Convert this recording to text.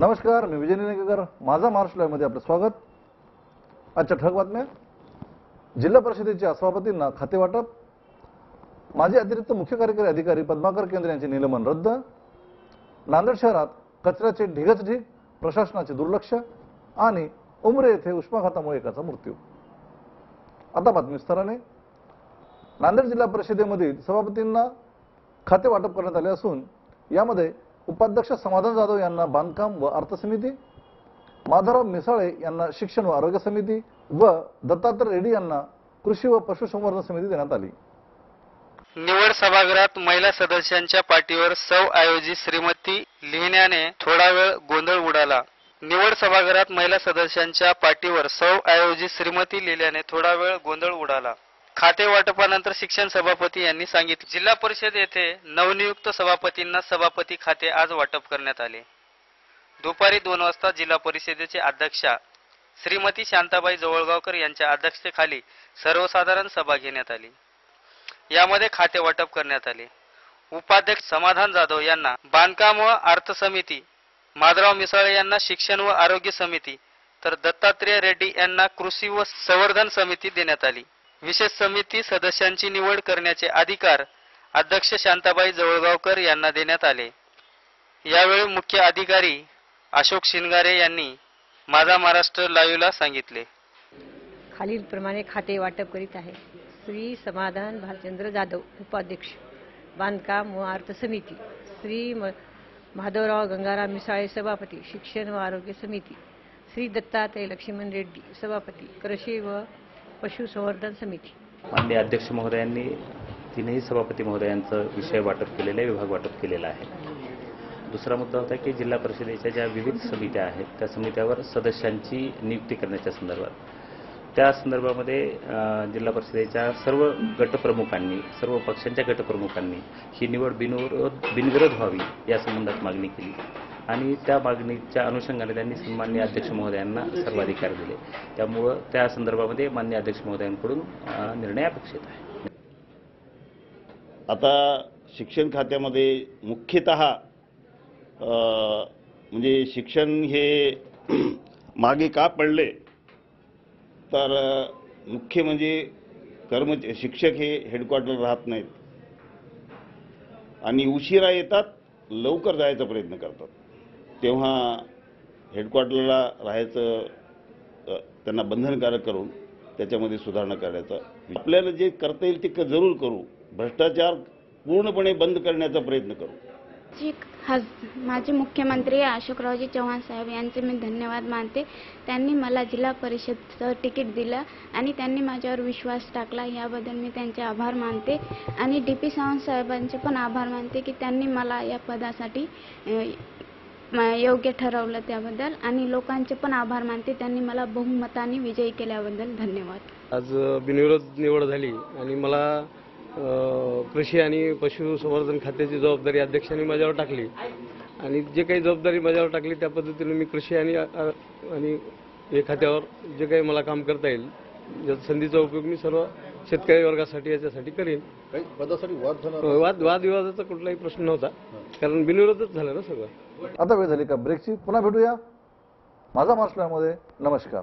नमस्कार मी विजय निनेकर माझा महाराष्ट्र लाईव्हमध्ये आपलं स्वागत. आजच्या ठळक बातम्या. जिल्हा परिषदेच्या सभापतींना खातेवाटप माजी अतिरिक्त मुख्य कार्यकारी अधिकारी पद्माकर केंद्र यांचे निलंबन रद्द. नांदेड शहरात कचऱ्याचे ढिगच ढीग प्रशासनाचे दुर्लक्ष आणि उमरे येथे उष्माघातामुळे एकाचा मृत्यू. आता बातमी विस्ताराने. नांदेड जिल्हा परिषदेमधील सभापतींना खाते वाटप करण्यात आले असून यामध्ये उपाध्यक्ष समाधान जाधव यांना बांधकाम व अर्थसमिती माधवराव मिसाळे यांना शिक्षण व आरोग्य समिती व दत्तात्रय रेड्डी यांना कृषी व पशुसंवर्धन समिती देण्यात आली. निवड सभागृहात महिला सदस्यांच्या पाठीवर सौ आयोजित श्रीमती लिहिण्याने थोडा वेळ गोंधळ उडाला. निवड सभागृहात महिला सदस्यांच्या पाठीवर सौ आयोजित श्रीमती लिहिल्याने थोडा वेळ गोंधळ उडाला. खाते वाटपानंतर शिक्षण सभापती यांनी सांगितले. जिल्हा परिषद येथे नवनियुक्त सभापतींना सभापती खाते आज वाटप करण्यात आले. दुपारी दोन वाजता जिल्हा परिषदेचे अध्यक्षा श्रीमती शांताबाई जवळगावकर यांच्या अध्यक्षतेखाली सर्वसाधारण सभा घेण्यात आली. यामध्ये खाते वाटप करण्यात आले. उपाध्यक्ष समाधान जाधव यांना बांधकाम व अर्थ समिती माधवराव मिसाळे यांना शिक्षण व आरोग्य समिती तर दत्तात्रेय रेड्डी यांना कृषी व संवर्धन समिती देण्यात आली. विशेष समिती सदस्यांची निवड करण्याचे अधिकार अध्यक्ष शांताबाई जवळगावकर यांना देण्यात आले. यावेळी मुख्य अधिकारी अशोक शिनगारे यांनी माझा महाराष्ट्र लाईव्हला सांगितले. खालीलप्रमाणे खाते वाटप करीत आहे. श्री समाधान भालचंद्र जाधव उपाध्यक्ष बांधकाम व अर्थ समिती श्री म माधवराव गंगाराम मिसाळे सभापती शिक्षण व आरोग्य समिती श्री दत्तात्रय लक्ष्मण रेड्डी सभापती कृषी व पशुसंवर्धन समिती. माननीय अध्यक्ष महोदयांनी तीनही सभापती महोदयांचं विषय वाटप केलेलं आहे विभाग वाटप केलेला आहे. दुसरा मुद्दा होता की जिल्हा परिषदेच्या ज्या विविध समित्या आहेत त्या समित्यावर सदस्यांची नियुक्ती करण्याच्या संदर्भात. त्या संदर्भामध्ये जिल्हा परिषदेच्या सर्व गटप्रमुखांनी सर्व पक्षांच्या गटप्रमुखांनी ही निवड बिनविरोध बिनविरोध व्हावी या संबंधात मागणी केली. आणि त्या मागणीच्या अनुषंगाने त्यांनी मान्य अध्यक्ष महोदयांना सर्वाधिकार दिले. त्यामुळं त्या संदर्भामध्ये मान्य अध्यक्ष महोदयांकडून निर्णय अपेक्षित आहे. आता शिक्षण खात्यामध्ये मुख्यतः म्हणजे शिक्षण हे मागे का पडले? तर मुख्य म्हणजे कर्म शिक्षक हे हेडक्वार्टर राहत नाहीत. आणि उशिरा येतात लवकर जायचा प्रयत्न करतात. तेव्हा हेडक्वार्टरला राहायचं त्यांना बंधनकारक करून त्याच्यामध्ये सुधारणा करायचा आपल्याला जे करता येईल ते क- जरूर करू. भ्रष्टाचार पूर्णपणे बंद करण्याचा प्रयत्न करू. जी हज माजी मुख्यमंत्री अशोकरावजी चव्हाण साहेब यांचे मी धन्यवाद मानते. त्यांनी मला जिल्हा परिषदचं तिकीट दिलं आणि त्यांनी माझ्यावर विश्वास टाकला. याबद्दल मी त्यांचे आभार मानते. आणि डी पी सावंत साहेबांचे पण आभार मानते की त्यांनी मला या पदासाठी योग्य ठरवलं त्याबद्दल. आणि लोकांचे पण आभार मानते. त्यांनी मला बहुमताने विजयी केल्याबद्दल धन्यवाद. आज बिनविरोध निवड झाली. आणि मला कृषी आणि पशुसंवर्धन खात्याची जबाबदारी अध्यक्षांनी माझ्यावर टाकली. आणि जे काही जबाबदारी माझ्यावर टाकली त्या पद्धतीने मी कृषी आणि आणि हे खात्यावर जे काही मला काम करता येईल संधीचा उपयोग मी सर्व शेतकरी वर्गासाठी याच्यासाठी करेन. काही पदासाठी वाद झाला वाद वादविवादाचा कुठलाही प्रश्न नव्हता कारण बिनविरोधच झालं ना सगळं. आता वेळ झाली का? ब्रेकची पुन्हा भेटूया. माझा महाराष्ट्र लाईव्हमध्ये नमस्कार.